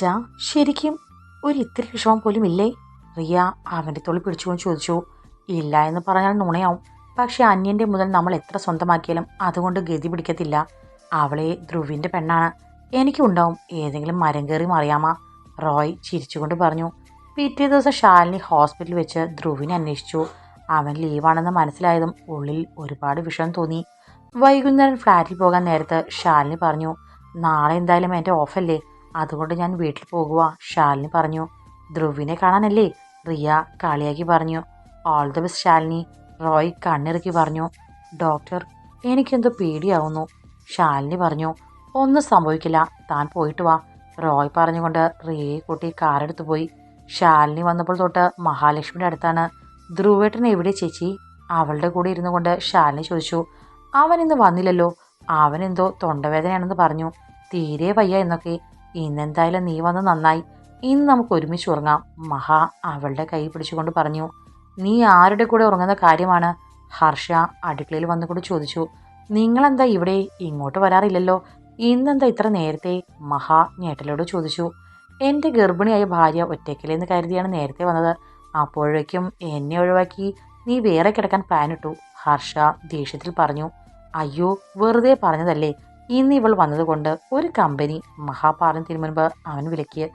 അച്ഛ ശരിക്കും ഒരു ഇത്തിരി വിഷമം പോലും ഇല്ലേ റിയ അവന്റെ തൊളി പിടിച്ചുകൊണ്ട് ചോദിച്ചു. ഇല്ല എന്ന് പറഞ്ഞാൽ നുണയാവും. പക്ഷേ അന്യന്റെ മുതൽ നമ്മൾ എത്ര സ്വന്തമാക്കിയാലും അതുകൊണ്ട് ഗതി പിടിക്കത്തില്ല. അവളെ ധ്രുവിന്റെ പെണ്ണാണ്. എനിക്കുണ്ടാവും ഏതെങ്കിലും മരം കയറി മറിയാമ? റോയ് ചിരിച്ചുകൊണ്ട് പറഞ്ഞു. പിറ്റേ ദിവസം ശാലിനി ഹോസ്പിറ്റലിൽ വെച്ച് ധ്രുവിനെ അന്വേഷിച്ചു. അവൻ ലീവാണെന്ന് മനസ്സിലായതും ഉള്ളിൽ ഒരുപാട് വിഷം തോന്നി. വൈകുന്നേരം ഫ്ലാറ്റിൽ പോകാൻ നേരത്ത് ശാലിനി പറഞ്ഞു നാളെ എന്തായാലും എന്റെ ഓഫല്ലേ? അതുകൊണ്ട് ഞാൻ വീട്ടിൽ പോകുക ശാലിനി പറഞ്ഞു. ധ്രുവിനെ കാണാനല്ലേ? റിയ കളിയാക്കി പറഞ്ഞു. All the best Shalini. Roy കണ്ണിറുക്കി പറഞ്ഞു. ഡോക്ടർ എനിക്കെന്തോ പേടിയാവുന്നു. ശാലിനി പറഞ്ഞു ഒന്നും സംഭവിക്കില്ല താൻ പോയിട്ട് വാ. റോയ് പറഞ്ഞുകൊണ്ട് റിയയെ കൂട്ടി കാറെടുത്ത് പോയി. ശാലിനി വന്നപ്പോൾ തൊട്ട് മഹാലക്ഷ്മിയുടെ അടുത്താണ്. ധ്രുവേട്ടൻ എവിടെ ചേച്ചി? അവളുടെ കൂടെ ഇരുന്നു കൊണ്ട് ശാലിനി ചോദിച്ചു. അവൻ ഇന്ന് വന്നില്ലല്ലോ. അവൻ എന്തോ തൊണ്ടവേദനയാണെന്ന് പറഞ്ഞു. തീരെ വയ്യ എന്നൊക്കെ. ഇന്നെന്തായാലും നീ വന്ന് നന്നായി. ഇന്ന് നമുക്ക് ഒരുമിച്ച് ഉറങ്ങാം. മഹാ അവളുടെ കൈ പിടിച്ചുകൊണ്ട് പറഞ്ഞു. നീ ആരുടെ കൂടെ ഉറങ്ങുന്ന കാര്യമാണ്? ഹർഷ അടുക്കളയിൽ വന്നുകൊണ്ട് ചോദിച്ചു. നിങ്ങളെന്താ ഇവിടെ? ഇങ്ങോട്ട് വരാറില്ലല്ലോ. ഇന്നെന്താ ഇത്ര നേരത്തെ? മഹാ ഞേട്ടലോട് ചോദിച്ചു. എന്റെ ഗർഭിണിയായ ഭാര്യ ഒറ്റയ്ക്കലെന്ന് കരുതിയാണ് നേരത്തെ വന്നത്. അപ്പോഴേക്കും എന്നെ ഒഴിവാക്കി നീ വേറെ കിടക്കാൻ പ്ലാനിട്ടു ഹർഷ ദേഷ്യത്തിൽ പറഞ്ഞു. അയ്യോ വെറുതെ പറഞ്ഞതല്ലേ? ഇന്ന് ഇവൾ വന്നതുകൊണ്ട് ഒരു കമ്പനി മഹാ പറഞ്ഞതിന് മുൻപ് അവൻ വിലക്കിയ.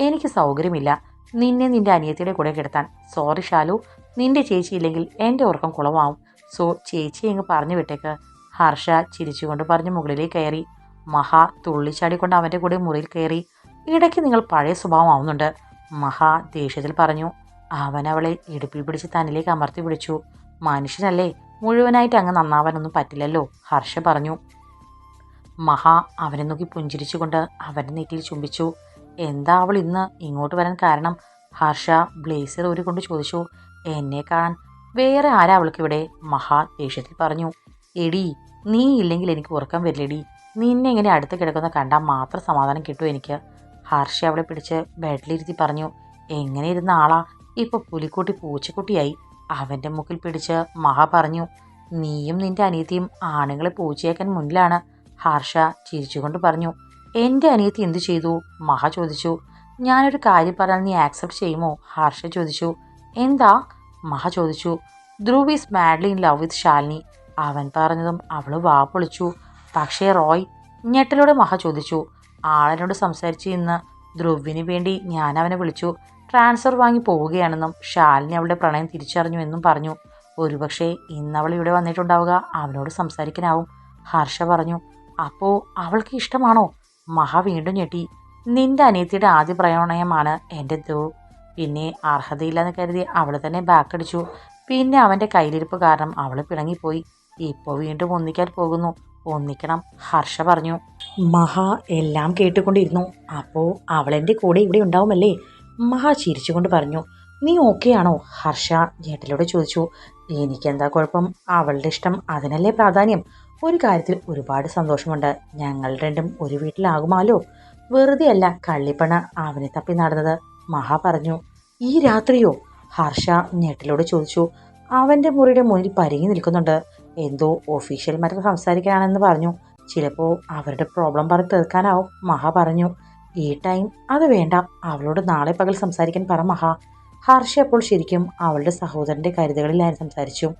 എനിക്ക് സൗകര്യമില്ല. നിന്നെ നിന്റെ അനിയത്തിയുടെ കൂടെ കിടത്താൻ. സോറി ഷാലു. നിന്റെ ചേച്ചി ഇല്ലെങ്കിൽ എന്റെ ഉറക്കം കുളമാവും. സോ ചേച്ചി അങ്ങ് പറഞ്ഞു വിട്ടേക്ക്. ഹർഷ ചിരിച്ചുകൊണ്ട് പറഞ്ഞ് മുകളിലേക്ക് കയറി. മഹാ തുള്ളിച്ചാടിക്കൊണ്ട് അവന്റെ കൂടെ മുറിയിൽ കയറി. ഇടയ്ക്ക് നിങ്ങൾ പഴയ സ്വഭാവം ആവുന്നുണ്ട്. മഹാ ദേഷ്യത്തിൽ പറഞ്ഞു. അവൻ അവളെ ഇടുപ്പിൽ പിടിച്ച് തന്നിലേക്ക് അമർത്തി പിടിച്ചു മനുഷ്യനല്ലേ? മുഴുവനായിട്ട് അങ്ങ് നന്നാവാനൊന്നും പറ്റില്ലല്ലോ ഹർഷ പറഞ്ഞു. മഹാ അവനെ നോക്കി പുഞ്ചിരിച്ചുകൊണ്ട് അവന്റെ നെറ്റിയിൽ ചുംബിച്ചു. എന്താ അവൾ ഇന്ന് ഇങ്ങോട്ട് വരാൻ കാരണം? ഹർഷ ബ്ലേസർ ഊരിക്കൊണ്ട് ചോദിച്ചു. എന്നെ കാണാൻ വേറെ ആരാ അവൾക്കിവിടെ? മഹാ ദേഷ്യത്തിൽ പറഞ്ഞു. എടി നീ ഇല്ലെങ്കിൽ എനിക്ക് ഉറക്കം വരില്ലെടി. നിന്നെ ഇങ്ങനെ അടുത്ത് കിടക്കുന്ന കണ്ടാൽ മാത്രം സമാധാനം കിട്ടും എനിക്ക്. ഹർഷ അവളെ പിടിച്ച് ബെഡിലിരുത്തി പറഞ്ഞു. എങ്ങനെ ഇരുന്ന ആളാ? ഇപ്പൊ പുലിക്കുട്ടി പൂച്ചക്കുട്ടിയായി. അവന്റെ മുക്കിൽ പിടിച്ച് മഹ പറഞ്ഞു. നീയും നിന്റെ അനിയത്തിയും ആണുങ്ങളെ പൂച്ചയാക്കാൻ മുന്നിലാണ്. ഹർഷ ചിരിച്ചുകൊണ്ട് പറഞ്ഞു എന്റെ അനിയത്തി എന്തു ചെയ്തു? മഹ ചോദിച്ചു ഞാനൊരു കാര്യം പറഞ്ഞാൽ നീ ആക്സെപ്റ്റ് ചെയ്യുമോ? ഹർഷ ചോദിച്ചു എന്താ? മഹ ചോദിച്ചു Dhruv is madly in love with Shalini. അവൻ പറഞ്ഞതും അവൾ വാ പൊളിച്ചു. പക്ഷേ റോയ് ഞെട്ടലോടെ മഹ ചോദിച്ചു ആളനോട് സംസാരിച്ച് ഇന്ന് ധ്രുവിന് വേണ്ടി ഞാൻ അവനെ വിളിച്ചു. ട്രാൻസ്ഫർ വാങ്ങി പോവുകയാണെന്നും ഷാലിനി അവളുടെ പ്രണയം തിരിച്ചറിഞ്ഞു എന്നും പറഞ്ഞു. ഒരുപക്ഷെ ഇന്ന് അവൾ ഇവിടെ വന്നിട്ടുണ്ടാവുക അവനോട് സംസാരിക്കാനാവും. ഹർഷ പറഞ്ഞു അപ്പോൾ അവൾക്ക് ഇഷ്ടമാണോ? മഹ വീണ്ടും ഞെട്ടി. നിന്റെ അനിയത്തിയുടെ ആദ്യ പ്രണയമാണ് എന്റെ ധ്രുവ് പിന്നെ അർഹതയില്ലെന്ന് കരുതി അവൾ തന്നെ ബാക്കടിച്ചു. പിന്നെ അവന്റെ കയ്യിലിരിപ്പ് കാരണം അവൾ പിണങ്ങിപ്പോയി. ഇപ്പോൾ വീണ്ടും ഒന്നിക്കാൻ പോകുന്നു. ഒന്നിക്കണം ഹർഷ പറഞ്ഞു. മഹ എല്ലാം കേട്ടുകൊണ്ടിരുന്നു. അപ്പോൾ അവളെന്റെ കൂടെ ഇവിടെ ഉണ്ടാവുമല്ലേ? മഹ ചിരിച്ചുകൊണ്ട് പറഞ്ഞു. നീ ആണോ ഹർഷ ജേട്ടലോട് ചോദിച്ചു. എനിക്കെന്താ കുഴപ്പം? അവളുടെ ഇഷ്ടം അതിനല്ലേ പ്രാധാന്യം. ഒരു കാര്യത്തിൽ ഒരുപാട് സന്തോഷമുണ്ട്. ഞങ്ങൾ രണ്ടും ഒരു വീട്ടിലാകുമാലോ? വെറുതെ അല്ല കള്ളിപ്പണ അവനെ തപ്പി നടന്നത്. മഹ പറഞ്ഞു ഈ രാത്രിയോ? ഹർഷ ഞെട്ടിലോട് ചോദിച്ചു. അവന്റെ മുറിയുടെ മുന്നിൽ പരിങ്ങി നിൽക്കുന്നുണ്ട്. എന്തോ ഒഫീഷ്യൽ മറ്റം സംസാരിക്കാനാണെന്ന് പറഞ്ഞു. ചിലപ്പോൾ അവരുടെ പ്രോബ്ലം പറഞ്ഞ് തീർക്കാനാവും മഹ പറഞ്ഞു. ഈ ടൈം അത് വേണ്ട അവളോട് നാളെ പകൽ സംസാരിക്കാൻ പറ മഹ. ഹർഷ അപ്പോൾ ശരിക്കും അവളുടെ സഹോദരന്റെ കരുതകളിലായി സംസാരിച്ചു.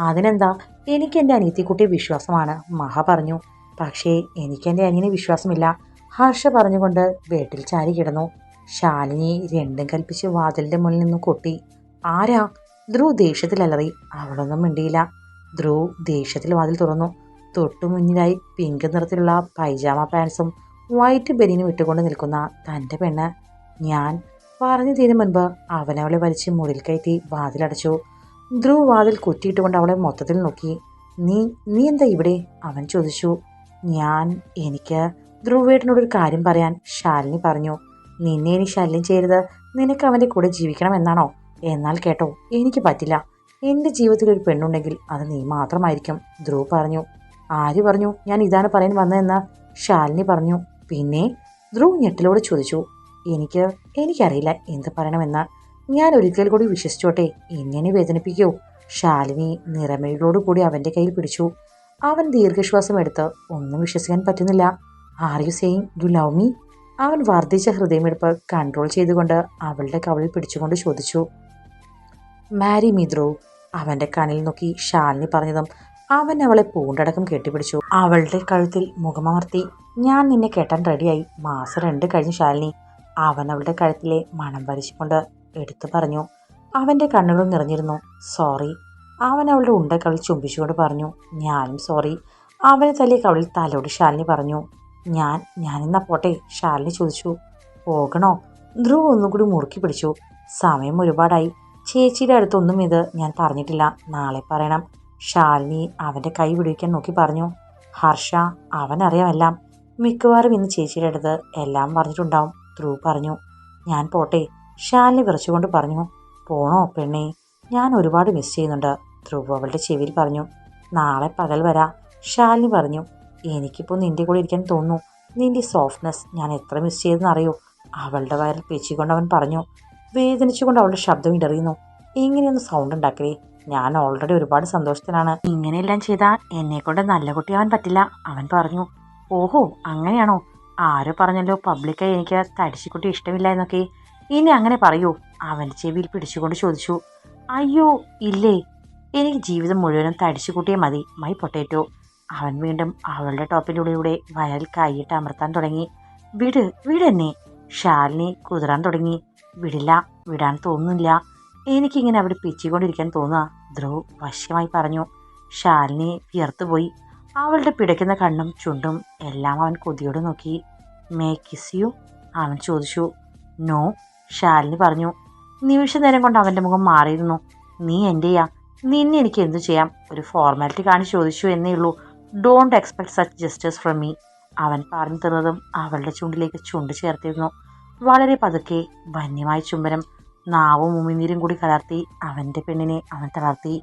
അതിനെന്താ? എനിക്ക് എന്റെ അനിയത്തിക്കുട്ടി വിശ്വാസമാണ്. മഹ പറഞ്ഞു. പക്ഷേ എനിക്കെന്റെ അനിയന് വിശ്വാസമില്ല. ഹർഷ പറഞ്ഞുകൊണ്ട് വീട്ടിൽ ചാരി കിടന്നു. ശാലിനി രണ്ടും കൽപ്പിച്ച് വാതിലിന്റെ മുന്നിൽ നിന്ന് കൊട്ടി. ആരാ? ധ്രുവ് ദേഷ്യത്തിൽ അലറി അവളൊന്നും മിണ്ടിയില്ല. ധ്രുവ് ദേഷ്യത്തിൽ വാതിൽ തുറന്നു. തൊട്ടു മുന്നിലായി പിങ്ക് നിറത്തിലുള്ള പൈജാമ പാൻസും വൈറ്റ് ബനിയനും ഇട്ടുകൊണ്ട് നിൽക്കുന്ന തന്റെ പെണ്ണ്. ഞാൻ പറഞ്ഞു തീരും മുൻപ് അവനവളെ വലിച്ച് മുറിയിൽ കയറ്റി വാതിലടച്ചു. ധ്രുവ് വാതിൽ കുറ്റിയിട്ടുകൊണ്ട് അവളെ മൊത്തത്തിൽ നോക്കി. നീ നീ എന്താ ഇവിടെ? അവൻ ചോദിച്ചു. ഞാൻ എനിക്ക് ധ്രുവേട്ടനോടൊരു കാര്യം പറയാൻ ശാലിനി പറഞ്ഞു. നിന്നെ ഇനി ശല്യം ചെയ്യരുത്. നിനക്ക് അവന്റെ കൂടെ ജീവിക്കണം എന്നാണോ? എന്നാൽ കേട്ടോ എനിക്ക് പറ്റില്ല. എന്റെ ജീവിതത്തിൽ ഒരു പെണ്ണുണ്ടെങ്കിൽ അത് നീ മാത്രമായിരിക്കും ധ്രുവ് പറഞ്ഞു. ആര് പറഞ്ഞു? ഞാൻ ഇതാണ് പറയാൻ വന്നതെന്ന് ശാലിനി പറഞ്ഞു. പിന്നെ? ധ്രുവ് ഞെട്ടിലോട് ചോദിച്ചു. എനിക്ക് എനിക്കറിയില്ല എന്ത് പറയണമെന്ന്. ഞാൻ ഒരിക്കൽ കൂടി വിശ്വസിച്ചോട്ടെ. എങ്ങനെ വേദനിപ്പിക്കൂ. ശാലിനി നിറമേഴിലോട് കൂടി അവന്റെ കയ്യിൽ പിടിച്ചു. അവൻ ദീർഘശ്വാസം എടുത്ത് ഒന്നും വിശ്വസിക്കാൻ പറ്റുന്നില്ല. Are you same you love me അവൻ വർദ്ധിച്ച ഹൃദയമെടുപ്പ് കൺട്രോൾ ചെയ്തുകൊണ്ട് അവളുടെ കവളിൽ പിടിച്ചുകൊണ്ട് ചോദിച്ചു. മാരി മിദ്രോ അവന്റെ കണ്ണിൽ നോക്കി ശാലിനി പറഞ്ഞതും അവൻ അവളെ പൂണ്ടടക്കം കെട്ടിപ്പിടിച്ചു. അവളുടെ കഴുത്തിൽ മുഖമർത്തി ഞാൻ നിന്നെ കെട്ടാൻ റെഡിയായി മാസം രണ്ട് കഴിഞ്ഞു ശാലിനി അവൻ അവളുടെ കഴുത്തിലെ മണം വലിച്ചുകൊണ്ട് എടുത്തു പറഞ്ഞു. അവന്റെ കണ്ണുകൾ നിറഞ്ഞിരുന്നു. സോറി. അവൻ അവളുടെ ഉണ്ട കവിൾ ചുംബിച്ചുകൊണ്ട് പറഞ്ഞു. ഞാനും സോറി. അവനെ തല്ലിയ കവിളിൽ തലോട് ശാലിനി പറഞ്ഞു. ഞാൻ ഞാനെന്നാ പോട്ടെ ശാലിനി ചോദിച്ചു. പോകണോ? ധ്രുവ് ഒന്നും കൂടി മുറുക്കി പിടിച്ചു. സമയം ഒരുപാടായി. ചേച്ചിയുടെ അടുത്തൊന്നും ഇത് ഞാൻ പറഞ്ഞിട്ടില്ല. നാളെ പറയണം. ശാലിനി അവന്റെ കൈ പിടിക്കാൻ നോക്കി പറഞ്ഞു. ഹർഷ അവനറിയാമെല്ലാം മിക്കവാറും ഇന്ന് ചേച്ചിയുടെ അടുത്ത് എല്ലാം പറഞ്ഞിട്ടുണ്ടാവും ധ്രുവ് പറഞ്ഞു. ഞാൻ പോട്ടെ ശാലിനി വിറച്ചുകൊണ്ട് പറഞ്ഞു പോണോ പെണ്ണേ? ഞാൻ ഒരുപാട് മിസ് ചെയ്യുന്നുണ്ട്. ധ്രുവ് അവളുടെ ചെവിയിൽ പറഞ്ഞു നാളെ പകൽ വരാ. ഷാലിനി പറഞ്ഞു എനിക്കിപ്പോൾ നിന്റെ കൂടെ ഇരിക്കാൻ തോന്നുന്നു. നിന്റെ സോഫ്റ്റ്നെസ് ഞാൻ എത്ര മിസ് ചെയ്തെന്ന് അറിയോ? അവളുടെ വയറിൽ പേച്ചിക്കൊണ്ട് അവൻ പറഞ്ഞു വേദനിച്ചുകൊണ്ട് അവളുടെ ശബ്ദം ഇടറിയുന്നു. ഇങ്ങനെയൊന്ന് സൗണ്ട് ഉണ്ടാക്കലേ ഞാൻ ഓൾറെഡി ഒരുപാട് സന്തോഷത്തിലാണ്. ഇങ്ങനെയെല്ലാം ചെയ്താൽ എന്നെ കൊണ്ട് നല്ല കുട്ടിയാവാൻ പറ്റില്ല അവൻ പറഞ്ഞു. ഓഹോ അങ്ങനെയാണോ? ആരോ പറഞ്ഞല്ലോ പബ്ലിക്കായി എനിക്ക് തടിച്ചിക്കുട്ടി ഇഷ്ടമില്ല എന്നൊക്കെ. ഇനി അങ്ങനെ പറയൂ. അവന്റെ ചെവിയിൽ പിടിച്ചുകൊണ്ട് ചോദിച്ചു അയ്യോ ഇല്ലേ? എനിക്ക് ജീവിതം മുഴുവനും തടിച്ചു തടിച്ചുകുട്ടിയെ മതി മൈ പൊട്ടേറ്റോ അവൻ വീണ്ടും അവളുടെ ടോപ്പിലൂടെ വയറിൽ കൈയിട്ട് അമർത്താൻ തുടങ്ങി. വിട് വിടെന്നെ. ശാലിനി കുതിരാൻ തുടങ്ങി. വിടില്ല വിടാൻ തോന്നുന്നില്ല. എനിക്കിങ്ങനെ അവിടെ പിച്ചിക്കൊണ്ടിരിക്കാൻ തോന്നുക ധ്രുവ് വശ്യമായി പറഞ്ഞു. ശാലിനി വിയർത്തുപോയി. അവളുടെ പിടയ്ക്കുന്ന കണ്ണും ചുണ്ടും എല്ലാം അവൻ കൊതിയോട് നോക്കി. മേ കിസ് യു അവൻ ചോദിച്ചു. നോ ശാലിനി പറഞ്ഞു നിമിഷ നേരം കൊണ്ട് അവന്റെ മുഖം മാറിയിരുന്നു. നീ എന്റെയാ നിന്നെ എനിക്ക് എന്തു ചെയ്യാം? ഒരു ഫോർമാലിറ്റി കാണിച്ച് ചോദിച്ചു എന്നേ ഉള്ളൂ. Don't expect such gestures from me അവൻ പറഞ്ഞു തന്നതും അവളുടെ ചുണ്ടിലേക്ക് ചുണ്ട് ചേർത്തിരുന്നു. വളരെ പതുക്കെ വന്യമായ ചുംബനം നാവും ഉമിനീരും കൂടി കലർത്തി അവന്റെ പെണ്ണിനെ അവൻ തളർത്തി.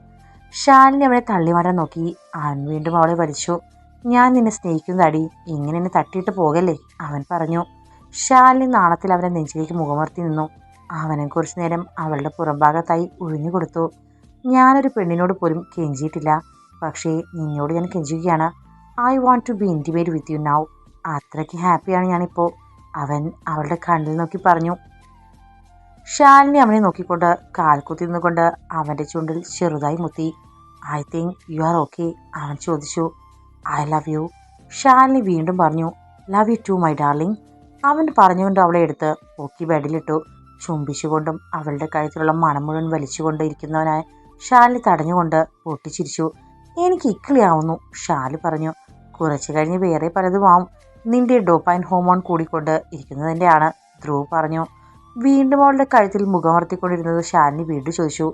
ഷാലിനെ അവനെ തള്ളിമാറാൻ നോക്കി. അവൻ വീണ്ടും അവളെ വലിച്ചു. ഞാൻ നിന്നെ സ്നേഹിക്കുന്നതടി. ഇങ്ങനെ എന്നെ തട്ടിയിട്ട് പോകല്ലേ? അവൻ പറഞ്ഞു. ശാലിനി നാണത്തിൽ അവനെ നെഞ്ചിലേക്ക് മുഖമർത്തി നിന്നു. അവനെ കുറച്ചു നേരം അവളുടെ പുറംഭാഗത്തായി ഒഴിഞ്ഞു കൊടുത്തു. ഞാനൊരു പെണ്ണിനോട് പോലും കെഞ്ചിയിട്ടില്ല. പക്ഷേ നിന്നോട് ഞാൻ കെഞ്ചുകയാണ് I want to be intimate with you now അത്രയ്ക്ക് ഹാപ്പിയാണ് ഞാനിപ്പോൾ അവൻ അവളുടെ കണ്ണിൽ നോക്കി പറഞ്ഞു. ഷാലിനി അവനെ നോക്കിക്കൊണ്ട് കാൽക്കുത്തി നിന്നുകൊണ്ട് അവന്റെ ചുണ്ടിൽ ചെറുതായി മുത്തി. I think you are okay അവൻ ചോദിച്ചു. ഐ ലവ് യു ഷാലിനി വീണ്ടും പറഞ്ഞു. Love you too my darling അവൻ പറഞ്ഞുകൊണ്ട് അവളെ എടുത്ത് പൊക്കി ബെഡിലിട്ടു. ചുംബിച്ചുകൊണ്ടും അവളുടെ കഴുത്തിലുള്ള മണം മുഴുവൻ വലിച്ചുകൊണ്ട് ഇരിക്കുന്നവനായ ഷാലി തടഞ്ഞുകൊണ്ട് പൊട്ടിച്ചിരിച്ചു. എനിക്ക് ഇക്കിളിയാവുന്നു ഷാലി പറഞ്ഞു. കുറച്ചു കഴിഞ്ഞ് വേറെ പലതും ആവും. നിന്റെ ഡോപ്പൈൻ ഹോമോൺ കൂടിക്കൊണ്ട് ഇരിക്കുന്നതിന്റെയാണ് ധ്രുവ് പറഞ്ഞു. വീണ്ടും അവളുടെ കഴുത്തിൽ മുഖമർത്തിക്കൊണ്ടിരുന്നത് ഷാലിനി വീണ്ടും ചോദിച്ചു.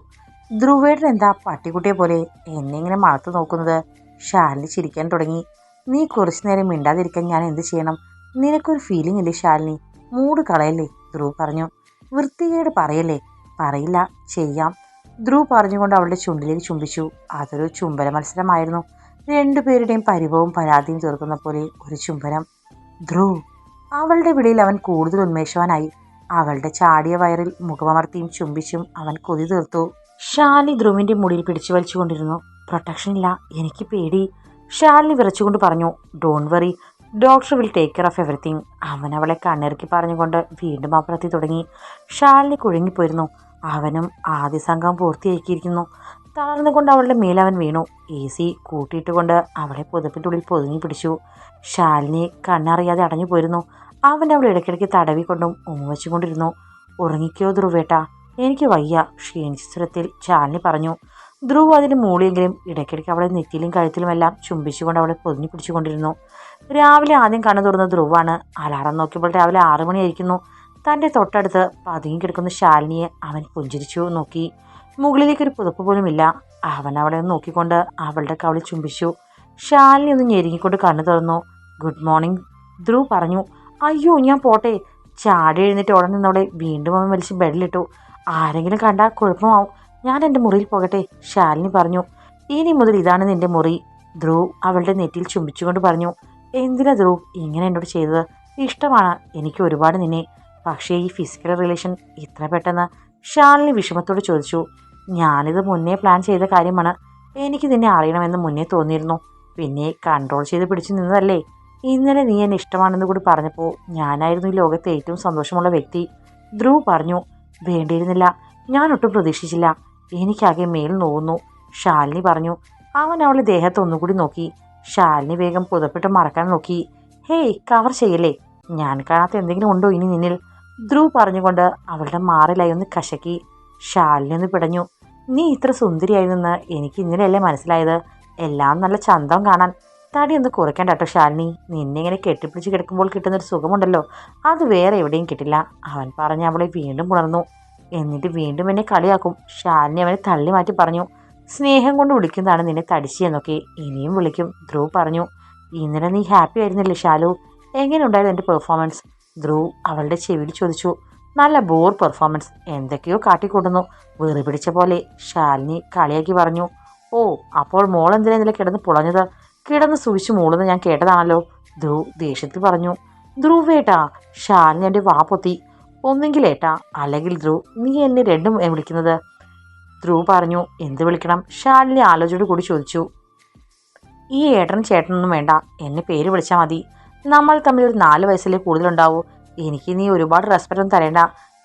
ധ്രുവേട്ടൻ എന്താ പട്ടിക്കുട്ടിയെ പോലെ എന്നെ ഇങ്ങനെ നോക്കുന്നത്? ഷാലിനി ചിരിക്കാൻ തുടങ്ങി. നീ കുറച്ചു നേരം മിണ്ടാതിരിക്കാൻ ഞാൻ എന്ത് ചെയ്യണം? നിനക്കൊരു ഫീലിംഗ് ഇല്ലേ ശാലിനി? മൂട് കളയല്ലേ? ധ്രുവ് പറഞ്ഞു. വൃത്തികേട് പറയല്ലേ? പറയില്ല. ചെയ്യാം. ധ്രുവ് പറഞ്ഞുകൊണ്ട് അവളുടെ ചുണ്ടിലേക്ക് ചുംബിച്ചു. അതൊരു ചുംബന മത്സരമായിരുന്നു. രണ്ടുപേരുടെയും പരിഭവവും പരാതിയും തീർക്കുന്ന പോലെ ഒരു ചുംബനം. ധ്രുവ് അവളുടെ വിളിയിൽ അവൻ കൂടുതൽ ഉന്മേഷവാനായി. അവളുടെ ചാടിയ വയറിൽ മുഖമർത്തിയും ചുംബിച്ചും അവൻ കൊതി തീർത്തു. ഷാലി ധ്രുവിന്റെ മുടിയിൽ പിടിച്ചു വലിച്ചുകൊണ്ടിരുന്നു. പ്രൊട്ടക്ഷൻ ഇല്ല. എനിക്ക് പേടി. ഷാലിനി വിറച്ചുകൊണ്ട് പറഞ്ഞു. Don't worry doctor will take care of everything അവൻ അവളെ കണ്ണിറക്കി പറഞ്ഞുകൊണ്ട് വീണ്ടും അപ്പുറത്തി തുടങ്ങി. ഷാലിനി കുഴുങ്ങിപ്പോയിരുന്നു അവനും ആദ്യ സംഘം പൂർത്തിയാക്കിയിരിക്കുന്നു. തളർന്നുകൊണ്ട് അവളുടെ മേലവൻ വീണു. എ സി കൂട്ടിയിട്ടുകൊണ്ട് അവളെ പുതപ്പിന്റെ ഉള്ളിൽ പൊതുങ്ങി പിടിച്ചു. ഷാലിനി കണ്ണറിയാതെ അടഞ്ഞു പോയിരുന്നു. അവൻ അവൾ ഇടയ്ക്കിടയ്ക്ക് തടവിക്കൊണ്ടും ഉമ്മവച്ചുകൊണ്ടിരുന്നു ഉറങ്ങിക്കോ ധ്രുവേട്ട. എനിക്ക് വയ്യ ക്ഷീണിച്ച സ്വരത്തിൽ ഷാലിനി പറഞ്ഞു. ധ്രുവ് അതിന് മൂളിയെങ്കിലും ഇടയ്ക്കിടയ്ക്ക് അവളെ നെറ്റിയിലും കഴുത്തിലുമെല്ലാം ചുംബിച്ചുകൊണ്ട് അവളെ പൊതിഞ്ഞു പിടിച്ചുകൊണ്ടിരുന്നു. രാവിലെ ആദ്യം കണ്ണു തുറന്ന ധ്രുവാണ് അലാറം നോക്കിയപ്പോൾ രാവിലെ ആറു മണിയായിരിക്കുന്നു. തന്റെ തൊട്ടടുത്ത് പതുങ്ങി കിടക്കുന്ന ശാലിനിയെ അവൻ പുഞ്ചിരിച്ചു നോക്കി. മുകളിലേക്ക് ഒരു പുതപ്പ് പോലുമില്ല. അവൻ അവളെ നോക്കിക്കൊണ്ട് അവളുടെ കവളിൽ ചുംബിച്ചു. ശാലിനി ഒന്ന് ഞെരുങ്ങിക്കൊണ്ട് കണ്ണു തുറന്നു. ഗുഡ് മോർണിംഗ് ധ്രുവ് പറഞ്ഞു. അയ്യോ ഞാൻ പോട്ടെ. ചാടി എഴുന്നേറ്റ് ഉടനെ നിന്നവളെ വീണ്ടും അവൻ വലിച്ച് ബെഡിലിട്ടു. ആരെങ്കിലും കണ്ടാൽ കുഴപ്പമാവും. ഞാൻ എന്റെ മുറിയിൽ പോകട്ടെ ശാലിനി പറഞ്ഞു. ഇനി മുതൽ ഇതാണ് നിന്റെ മുറി. ധ്രുവ് അവളുടെ നെറ്റിയിൽ ചുംബിച്ചുകൊണ്ട് പറഞ്ഞു. എന്തിനാ ധ്രുവ് ഇങ്ങനെ എന്നോട് ചെയ്തത്? ഇഷ്ടമാണ് എനിക്ക് ഒരുപാട് നിന്നെ. പക്ഷേ ഈ ഫിസിക്കൽ റിലേഷൻ ഇത്ര പെട്ടെന്ന്? ഷാലിനി വിഷമത്തോട് ചോദിച്ചു. ഞാനിത് മുന്നേ പ്ലാൻ ചെയ്ത കാര്യമാണ്. എനിക്ക് നിന്നെ അറിയണമെന്ന് മുന്നേ തോന്നിയിരുന്നു. പിന്നെ കൺട്രോൾ ചെയ്ത് പിടിച്ചു നിന്നതല്ലേ. ഇന്നലെ നീ എന്നെ ഇഷ്ടമാണെന്ന് കൂടി പറഞ്ഞപ്പോൾ ഞാനായിരുന്നു ഈ ലോകത്തെ ഏറ്റവും സന്തോഷമുള്ള വ്യക്തി. ധ്രുവ് പറഞ്ഞു വേണ്ടിയിരുന്നില്ല. ഞാൻ ഒട്ടും പ്രതീക്ഷിച്ചില്ല. എനിക്കാകെ മേൽ നോവുന്നു. ശാലിനി പറഞ്ഞു അവൻ അവളെ ദേഹത്ത് ഒന്നുകൂടി നോക്കി. ശാലിനി വേഗം പുതപ്പിട്ട് മറക്കാൻ നോക്കി. ഹേയ് കവർ ചെയ്യല്ലേ? ഞാൻ കാണാത്ത എന്തെങ്കിലും ഉണ്ടോ ഇനി നിന്നിൽ? ധ്രുവ് പറഞ്ഞുകൊണ്ട് അവളുടെ മാറിലായി ഒന്ന് കശക്കി. ഷാലിനി ഒന്ന് പിടഞ്ഞു. നീ ഇത്ര സുന്ദരിയായിരുന്നെന്ന് എനിക്ക് ഇന്നലെയല്ലേ മനസ്സിലായത്? എല്ലാം നല്ല ചന്തം കാണാൻ. തടി ഒന്ന് കുറയ്ക്കണ്ട കേട്ടോ ശാലിനി. നിന്നെ ഇങ്ങനെ കെട്ടിപ്പിടിച്ച് കിടക്കുമ്പോൾ കിട്ടുന്നൊരു സുഖമുണ്ടല്ലോ. അത് വേറെ എവിടെയും കിട്ടില്ല. അവൻ പറഞ്ഞ് അവളെ വീണ്ടും ഉണർന്നു എന്നിട്ട് വീണ്ടും എന്നെ കളിയാക്കും. ഷാലിനി അവനെ തള്ളി മാറ്റി പറഞ്ഞു സ്നേഹം കൊണ്ട് വിളിക്കുന്നതാണ് നിന്നെ തടിച്ചി എന്നൊക്കെ ഇനിയും വിളിക്കും. ധ്രുവ് പറഞ്ഞു ഇന്നലെ നീ ഹാപ്പി ആയിരുന്നില്ലേ ഷാലു എങ്ങനെ ഉണ്ടായിരുന്നു എന്റെ പെർഫോമൻസ്? ധ്രുവ് അവളുടെ ചെവിയിൽ ചോദിച്ചു നല്ല ബോർ പെർഫോമൻസ്. എന്തൊക്കെയോ കാട്ടിക്കൂട്ടുന്നു. വെറി പിടിച്ച പോലെ. ശാലിനി കളിയാക്കി പറഞ്ഞു ഓ അപ്പോൾ മോൾ എന്തിനാ ഇന്നലെ കിടന്ന് പുളഞ്ഞത്? കിടന്ന് സൂക്ഷിച്ച് മൂളുന്ന് ഞാൻ കേട്ടതാണല്ലോ. ധ്രുവ് ദേഷ്യത്തിൽ പറഞ്ഞു ധ്രുവേട്ടാ ഷാലിനി എന്റെ വാ പൊത്തി. ഒന്നെങ്കിൽ ഏട്ടാ അല്ലെങ്കിൽ ധ്രുവ് നീ എന്നെ രണ്ടും വിളിക്കുന്നത്. ധ്രുവ് പറഞ്ഞു എന്ത് വിളിക്കണം? ഷാലിനി ആലോചനയോട് കൂടി ചോദിച്ചു. ഈ ഏട്ടനും ചേട്ടനൊന്നും വേണ്ട എന്നെ പേര് വിളിച്ചാൽ മതി. നമ്മൾ തമ്മിൽ ഒരു നാല് വയസ്സിലേ കൂടുതലുണ്ടാവൂ. എനിക്ക് നീ ഒരുപാട് റെസ്പെക്റ്റ് ഒന്നും തരേണ്ട.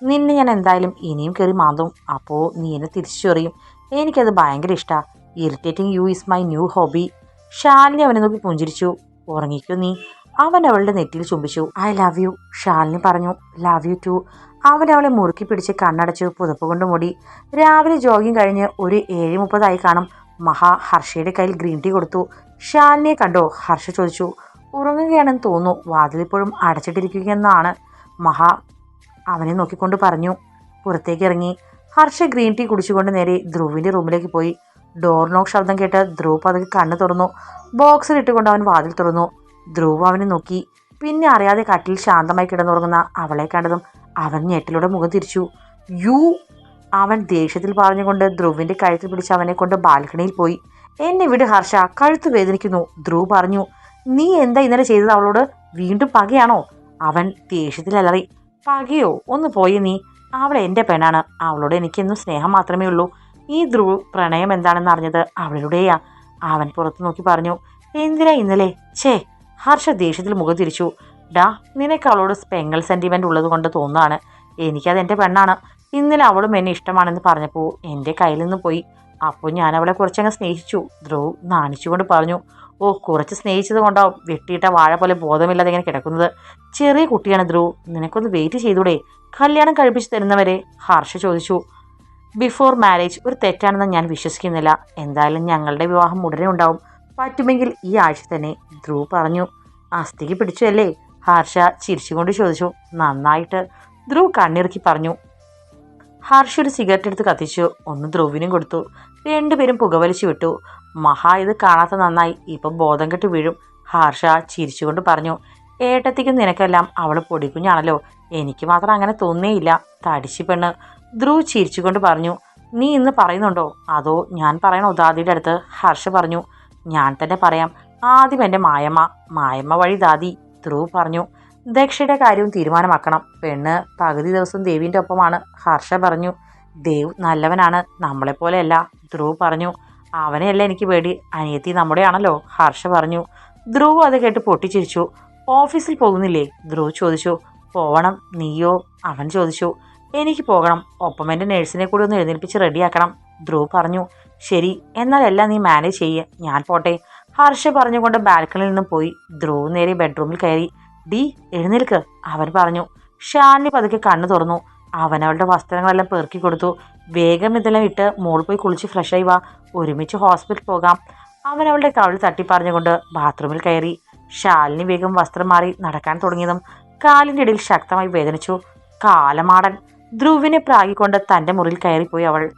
നിന്നെ ഞാൻ എന്തായാലും ഇനിയും കയറി മാന്തും. അപ്പോൾ നീ എന്നെ തിരിച്ചു ചെറിയും എനിക്കത് ഭയങ്കര ഇഷ്ടമാണ് irritating you is my new hobby Shalini അവനെ നോക്കി പുഞ്ചിരിച്ചു. ഉറങ്ങിക്കോ നീ. അവൻ അവളുടെ നെറ്റിയിൽ ചുംബിച്ചു. ഐ ലവ് യു ഷാലിനി പറഞ്ഞു. Love you too. അവൻ അവളെ മുറുക്കി പിടിച്ച് കണ്ണടച്ചു പുതപ്പ് കൊണ്ട് മൂടി. രാവിലെ ജോഗിങ് കഴിഞ്ഞ് ഒരു ഏഴ് മുപ്പതായി കാണും മഹാ ഹർഷയുടെ കയ്യിൽ ഗ്രീൻ ടീ കൊടുത്തു. ഷാലിനിയെ കണ്ടോ? ഹർഷ ചോദിച്ചു. ഉറങ്ങുകയാണെന്ന് തോന്നുന്നു. വാതിലിപ്പോഴും അടച്ചിട്ടിരിക്കുകയെന്നാണ്. മഹാ അവനെ നോക്കിക്കൊണ്ട് പറഞ്ഞു. പുറത്തേക്ക് ഇറങ്ങി. ഹർഷ ഗ്രീൻ ടീ കുടിച്ചുകൊണ്ട് നേരെ ധ്രുവിന്റെ റൂമിലേക്ക് പോയി. ഡോർ നോക്ക് ശബ്ദം കേട്ട് ധ്രുവ് പതുക്കെ കണ്ണു തുറന്നു. ബോക്സിൽ ഇട്ടുകൊണ്ട് അവൻ വാതിൽ തുറന്നു. ധ്രുവ് അവനെ നോക്കി. പിന്നെ അറിയാതെ കട്ടിൽ ശാന്തമായി കിടന്നുറങ്ങുന്ന അവളെ കണ്ടതും അവൻ ഞെട്ടിലൂടെ മുഖം തിരിച്ചു. യു അവൻ ദേഷ്യത്തിൽ പറഞ്ഞുകൊണ്ട് ധ്രുവിന്റെ കഴുത്തിൽ പിടിച്ച് അവനെ കൊണ്ട് ബാൽക്കണിയിൽ പോയി. എന്നെ വിട് ഹർഷ കഴുത്ത് വേദനിക്കുന്നു ധ്രുവ് പറഞ്ഞു. നീ എന്താ ഇന്നലെ ചെയ്തത് അവളോട്? വീണ്ടും പകയാണോ? അവൻ ദേഷ്യത്തിൽ അലറി. പകയോ? ഒന്ന് പോയി നീ. അവൾ എന്റെ പെണ്ണാണ്. അവളോട് എനിക്കെന്നും സ്നേഹം മാത്രമേ ഉള്ളൂ. ഈ ധ്രുവ് പ്രണയം എന്താണെന്ന് അറിഞ്ഞത് അവളിലൂടെയാ. അവൻ പുറത്തു നോക്കി പറഞ്ഞു. എന്തിനാ ഇന്നലെ? ഛേ ഹർഷ ദേഷ്യത്തിൽ മുഖം തിരിച്ചു. ഡാ നിനക്ക് അവളോട് സ്പെങ്ങൽ സെന്റിമെന്റ് ഉള്ളത് കൊണ്ട് തോന്നാണ് എനിക്കത് എന്റെ പെണ്ണാണ്. ഇന്നലെ അവളും എന്നെ ഇഷ്ടമാണെന്ന് പറഞ്ഞപ്പോൾ എന്റെ കയ്യിൽ നിന്ന് പോയി. അപ്പോൾ ഞാൻ അവളെ കുറച്ചങ്ങ് സ്നേഹിച്ചു. ധ്രുവ് നാണിച്ചുകൊണ്ട് പറഞ്ഞു. ഓ കുറച്ച് സ്നേഹിച്ചത് കൊണ്ടാവും വെട്ടിയിട്ട വാഴ പോലെ ബോധമില്ലാതെ ഇങ്ങനെ കിടക്കുന്നത്. ചെറിയ കുട്ടിയാണ് ധ്രുവ്. നിനക്കൊന്ന് വെയിറ്റ് ചെയ്തൂടെ? കല്യാണം കഴിപ്പിച്ച് തരുന്നവരെ? ഹർഷ ചോദിച്ചു. ബിഫോർ മാരേജ് ഒരു തെറ്റാണെന്ന് ഞാൻ വിശ്വസിക്കുന്നില്ല. എന്തായാലും ഞങ്ങളുടെ വിവാഹം ഉടനെ ഉണ്ടാവും. പറ്റുമെങ്കിൽ ഈ ആഴ്ച തന്നെ ധ്രുവ് പറഞ്ഞു. അസ്ഥിക്ക് പിടിച്ചു അല്ലേ ഹർഷ ചിരിച്ചുകൊണ്ട് ചോദിച്ചു. നന്നായിട്ട്. ധ്രുവ് കണ്ണിറുക്കി പറഞ്ഞു. ഹർഷ ഒരു സിഗരറ്റ് എടുത്ത് കത്തിച്ചു. ഒന്ന് ധ്രുവിനും കൊടുത്തു. രണ്ടുപേരും പുകവലിച്ചു വിട്ടു. മഹാ ഇത് കാണാത്ത നന്നായി. ഇപ്പം ബോധം കെട്ട് വീഴും. ഹർഷ ചിരിച്ചുകൊണ്ട് പറഞ്ഞു. ഏട്ടത്തിക്കും നിനക്കെല്ലാം അവൾ പൊടിക്കുഞ്ഞാണല്ലോ. എനിക്ക് മാത്രം അങ്ങനെ തോന്നിയില്ല തടിച്ചു പെണ്ണ്. ധ്രുവ് ചിരിച്ചുകൊണ്ട് പറഞ്ഞു. നീ ഇന്ന് പറയുന്നുണ്ടോ? അതോ ഞാൻ പറയണോ ദാദിയുടെ അടുത്ത്? ഹർഷ പറഞ്ഞു. ഞാൻ തന്നെ പറയാം. ആദ്യം എന്റെ മായമ്മ മായമ്മ വഴി ദാദി ധ്രുവ് പറഞ്ഞു ദക്ഷയുടെ കാര്യവും തീരുമാനമാക്കണം. പെണ്ണ് പകുതി ദിവസം ദേവീന്റെ ഒപ്പമാണ് ഹർഷ പറഞ്ഞു ദേവ് നല്ലവനാണ് നമ്മളെപ്പോലെയല്ല ധ്രുവ് പറഞ്ഞു അവനെയല്ല എനിക്ക് പേടി അനിയത്തി നമ്മുടെയാണല്ലോ ഹർഷ പറഞ്ഞു. ധ്രുവ് അത് കേട്ട് പൊട്ടിച്ചിരിച്ചു. ഓഫീസിൽ പോകുന്നില്ലേ? ധ്രുവ് ചോദിച്ചു. പോവണം നീയോ? അവൻ ചോദിച്ചു. എനിക്ക് പോകണം ഒപ്പം എന്റെ നേഴ്സിനെ കൂടി ഒന്ന് എഴുന്നേൽപ്പിച്ച് റെഡിയാക്കണം ധ്രുവ് പറഞ്ഞു. ശരി എന്നാലെല്ലാം നീ മാനേജ് ചെയ്യ്. ഞാൻ പോട്ടെ. ഹർഷ പറഞ്ഞുകൊണ്ട് ബാൽക്കണിയിൽ നിന്ന് പോയി. ധ്രുവ് നേരെ ബെഡ്റൂമിൽ കയറി. ഡി എഴുന്നേൽക്ക് അവൻ പറഞ്ഞു. ഷാലിനി പതുക്കെ കണ്ണു തുറന്നു. അവൻ അവളുടെ വസ്ത്രങ്ങളെല്ലാം പെറുക്കി കൊടുത്തു. വേഗം ഇതെല്ലാം ഇട്ട് മോൾ പോയി കുളിച്ച് ഫ്രഷ് ആയി വാ. ഒരുമിച്ച് ഹോസ്പിറ്റലിൽ പോകാം. അവൻ അവളുടെ കവിൾ തട്ടി പറഞ്ഞുകൊണ്ട് ബാത്റൂമിൽ കയറി. ഷാലിനി വേഗം വസ്ത്രം മാറി നടക്കാൻ തുടങ്ങിയതും കാലിന്റെ ഇടയിൽ ശക്തമായി വേദനിച്ചു. കാലമാടൻ. ധ്രുവിനെ പ്രാഗിക്കൊണ്ട് തന്റെ മുറിയിൽ കയറിപ്പോയി അവൾ.